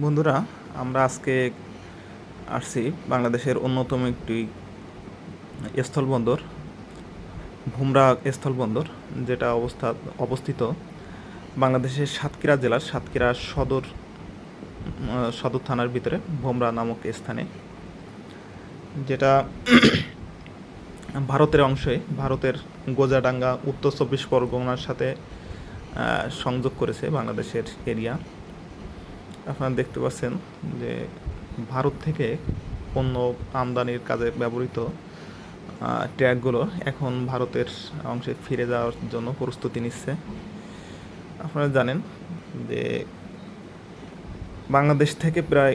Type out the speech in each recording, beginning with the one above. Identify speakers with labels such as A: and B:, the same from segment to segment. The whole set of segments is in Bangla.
A: বন্ধুরা, আমরা আজকে আসছি বাংলাদেশের অন্যতম একটি স্থলবন্দর, ভুমরা স্থলবন্দর, যেটা অবস্থা, অবস্থিত বাংলাদেশের সাতক্ষীরা জেলার সাতক্ষীরা সদর সদর থানার ভিতরে, ভোমরা নামক স্থানে। যেটা ভারতের অংশে, ভারতের গোজাডাঙ্গা, উত্তর চব্বিশ পরগনার সাথে সংযোগ করেছে বাংলাদেশের এরিয়া। আপনারা দেখতে পাচ্ছেন যে ভারত থেকে পণ্য আমদানির কাজে ব্যবহৃত ট্র্যাকগুলো এখন ভারতের অংশে ফিরে যাওয়ার জন্য প্রস্তুতি নিচ্ছে। আপনারা জানেন যে বাংলাদেশ থেকে প্রায়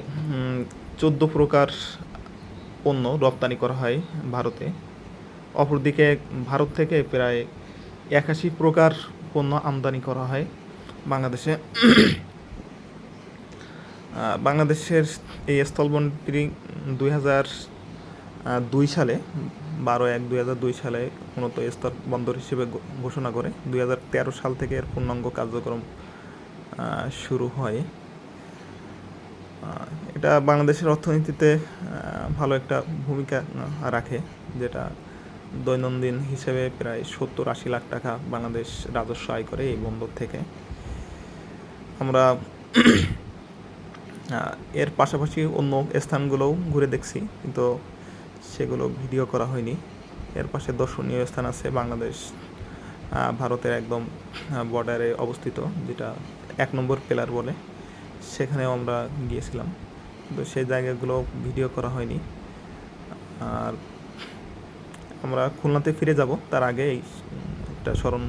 A: চোদ্দ প্রকার পণ্য রপ্তানি করা হয় ভারতে। অপরদিকে ভারত থেকে প্রায় একাশি প্রকার পণ্য আমদানি করা হয় বাংলাদেশে। বাংলাদেশের এই স্থলবন্দরটি দুই হাজার দুই সালে, বারো এক দুই হাজার দুই সালে মূলত স্থল বন্দর হিসেবে ঘোষণা করে দুই হাজার তেরো সাল থেকে এর পূর্ণাঙ্গ কার্যক্রম শুরু হয়। এটা বাংলাদেশের অর্থনীতিতে ভালো একটা ভূমিকা রাখে, যেটা দৈনন্দিন হিসেবে প্রায় সত্তর আশি লাখ টাকা বাংলাদেশ রাজস্ব আয় করে এই বন্দর থেকে। আমরা এর পাশাপাশি অন্য স্থানগুলোও ঘুরে দেখছি, কিন্তু সেগুলো ভিডিও করা হয়নি। এর পাশে দর্শনীয় স্থান আছে বাংলাদেশ ভারতের একদম বর্ডারে অবস্থিত, যেটা এক নম্বর পিলার বলে। সেখানেও আমরা গিয়েছিলাম তো সেই জায়গাগুলো ভিডিও করা হয়নি। আর আমরা খুলনাতে ফিরে যাব, তার আগে একটা স্মরণ